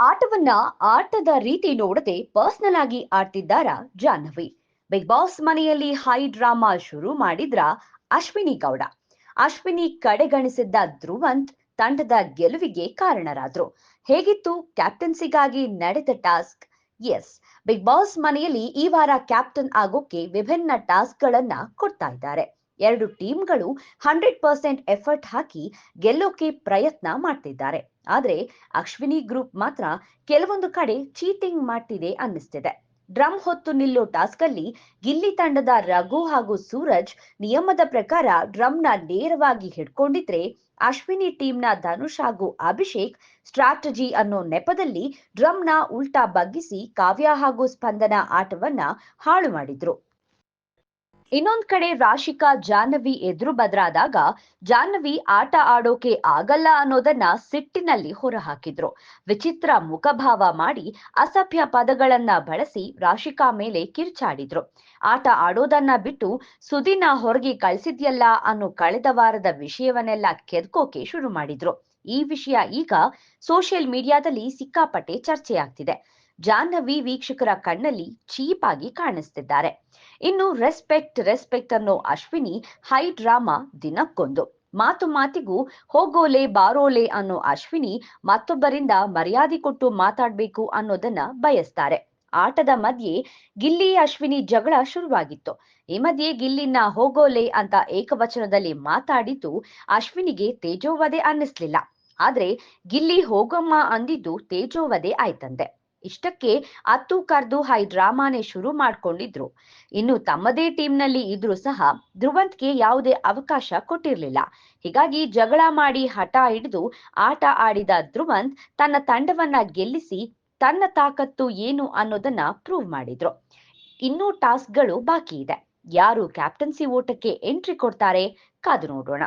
ಆಟವನ್ನ ಆಟದ ರೀತಿ ನೋಡದೆ ಪರ್ಸನಲ್ ಆಗಿ ಆಡ್ತಿದ್ದಾರ ಜಾಹ್ನವಿ? ಬಿಗ್ ಬಾಸ್ ಮನೆಯಲ್ಲಿ ಹೈ ಡ್ರಾಮಾ ಶುರು ಮಾಡಿದ್ರ ಅಶ್ವಿನಿ ಗೌಡ. ಅಶ್ವಿನಿ ಕಡೆಗಣಿಸಿದ್ದ ಧ್ರುವಂತ್ ತಂಡದ ಗೆಲುವಿಗೆ ಕಾರಣರಾದ್ರು. ಹೇಗಿತ್ತು? ಕ್ಯಾಪ್ಟನ್ಸಿಗಾಗಿ ನಡೆದ ಟಾಸ್ಕ್ ಎಸ್ ಬಿಗ್ ಬಾಸ್ ಮನೆಯಲ್ಲಿ ಈ ವಾರ ಕ್ಯಾಪ್ಟನ್ ಆಗೋಕೆ ವಿಭಿನ್ನ ಟಾಸ್ಕ್ ಗಳನ್ನ ಕೊಡ್ತಾ ಇದ್ದಾರೆ. ಎರಡು ಟೀಮ್ಗಳು ಹಂಡ್ರೆಡ್ ಪರ್ಸೆಂಟ್ ಎಫರ್ಟ್ ಹಾಕಿ ಗೆಲ್ಲೋಕೆ ಪ್ರಯತ್ನ ಮಾಡ್ತಿದ್ದಾರೆ. ಆದ್ರೆ ಅಶ್ವಿನಿ ಗ್ರೂಪ್ ಮಾತ್ರ ಕೆಲವೊಂದು ಕಡೆ ಚೀಟಿಂಗ್ ಮಾಡ್ತಿದೆ ಅನ್ನಿಸ್ತಿದೆ. ಡ್ರಮ್ ಹೊತ್ತು ನಿಲ್ಲೋ ಟಾಸ್ಕ್ ಅಲ್ಲಿ ಗಿಲ್ಲಿ ತಂಡದ ರಘು ಹಾಗೂ ಸೂರಜ್ ನಿಯಮದ ಪ್ರಕಾರ ಡ್ರಮ್ನ ನೇರವಾಗಿ ಹಿಡ್ಕೊಂಡಿದ್ರೆ ಅಶ್ವಿನಿ ಟೀಮ್ನ ಧನುಷ್ ಹಾಗೂ ಅಭಿಷೇಕ್ ಸ್ಟ್ರಾಟಜಿ ಅನ್ನೋ ನೆಪದಲ್ಲಿ ಡ್ರಮ್ನ ಉಲ್ಟಾ ಬಗ್ಗಿಸಿ ಕಾವ್ಯ ಹಾಗೂ ಸ್ಪಂದನ ಆಟವನ್ನ ಹಾಳು ಮಾಡಿದ್ರು. ಇನ್ನೊಂದ್ ಕಡೆ ರಾಶಿಕಾ ಜಾಹ್ನವಿ ಎದುರು ಬದ್ರಾದಾಗ ಜಾಹ್ನವಿ ಆಟ ಆಡೋಕೆ ಆಗಲ್ಲ ಅನ್ನೋದನ್ನ ಸಿಟ್ಟಿನಲ್ಲಿ ಹೊರಹಾಕಿದ್ರು. ವಿಚಿತ್ರ ಮುಖಭಾವ ಮಾಡಿ ಅಸಭ್ಯ ಪದಗಳನ್ನ ಬಳಸಿ ರಾಶಿಕಾ ಮೇಲೆ ಕಿರ್ಚಾಡಿದ್ರು. ಆಟ ಆಡೋದನ್ನ ಬಿಟ್ಟು ಸುದಿನ ಹೊರಗೆ ಕಳ್ಸಿದ್ಯಲ್ಲ ಅನ್ನೋ ಕಳೆದ ವಾರದ ವಿಷಯವನ್ನೆಲ್ಲ ಕೆದ್ಕೋಕೆ ಶುರು ಮಾಡಿದ್ರು. ಈ ವಿಷಯ ಈಗ ಸೋಷಿಯಲ್ ಮೀಡಿಯಾದಲ್ಲಿ ಸಿಕ್ಕಾಪಟ್ಟೆ ಚರ್ಚೆಯಾಗ್ತಿದೆ. ಜಾಹ್ನವಿ ವೀಕ್ಷಕರ ಕಣ್ಣಲ್ಲಿ ಚೀಪ್ ಆಗಿ ಕಾಣಿಸ್ತಿದ್ದಾರೆ. ಇನ್ನು ರೆಸ್ಪೆಕ್ಟ್ ರೆಸ್ಪೆಕ್ಟ್ ಅನ್ನೋ ಅಶ್ವಿನಿ ಹೈ ಡ್ರಾಮಾ ದಿನಕ್ಕೊಂದು. ಮಾತು ಮಾತಿಗೂ ಹೋಗೋಲೆ, ಬಾರೋಲೆ ಅನ್ನೋ ಅಶ್ವಿನಿ ಮತ್ತೊಬ್ಬರಿಂದ ಮರ್ಯಾದೆ ಕೊಟ್ಟು ಮಾತಾಡ್ಬೇಕು ಅನ್ನೋದನ್ನ ಬಯಸ್ತಾರೆ. ಆಟದ ಮಧ್ಯೆ ಗಿಲ್ಲಿ ಅಶ್ವಿನಿ ಜಗಳ ಶುರುವಾಗಿತ್ತು. ಈ ಮಧ್ಯೆ ಗಿಲ್ಲಿನ ಹೋಗೋಲೆ ಅಂತ ಏಕವಚನದಲ್ಲಿ ಮಾತಾಡಿದ್ದು ಅಶ್ವಿನಿಗೆ ತೇಜೋವಧೆ ಅನ್ನಿಸ್ಲಿಲ್ಲ. ಆದ್ರೆ ಗಿಲ್ಲಿ ಹೋಗಮ್ಮ ಅಂದಿದ್ದು ತೇಜೋವಧೆ ಆಯ್ತಂತೆ ಇಷ್ಟಕ್ಕೆ ಅತ್ತು ಕರ್ದು ಹೈ ಡ್ರಾಮಾನೇ ಶುರು ಮಾಡ್ಕೊಂಡಿದ್ರು. ಇನ್ನು ತಮ್ಮದೇ ಟೀಮ್ನಲ್ಲಿ ಇದ್ರೂ ಸಹ ಧ್ರುವಂತ್ಗೆ ಯಾವುದೇ ಅವಕಾಶ ಕೊಟ್ಟಿರಲಿಲ್ಲ. ಹೀಗಾಗಿ ಜಗಳ ಮಾಡಿ ಹಠ ಹಿಡಿದು ಆಟ ಆಡಿದ ಧ್ರುವಂತ್ ತನ್ನ ತಂಡವನ್ನ ಗೆಲ್ಲಿಸಿ ತನ್ನ ತಾಕತ್ತು ಏನು ಅನ್ನೋದನ್ನ ಪ್ರೂವ್ ಮಾಡಿದ್ರು. ಇನ್ನೂ ಟಾಸ್ಕ್ಗಳು ಬಾಕಿ ಇದೆ ಯಾರು ಕ್ಯಾಪ್ಟನ್ಸಿ ಓಟಕ್ಕೆ ಎಂಟ್ರಿ ಕೊಡ್ತಾರೆ ಕಾದು ನೋಡೋಣ.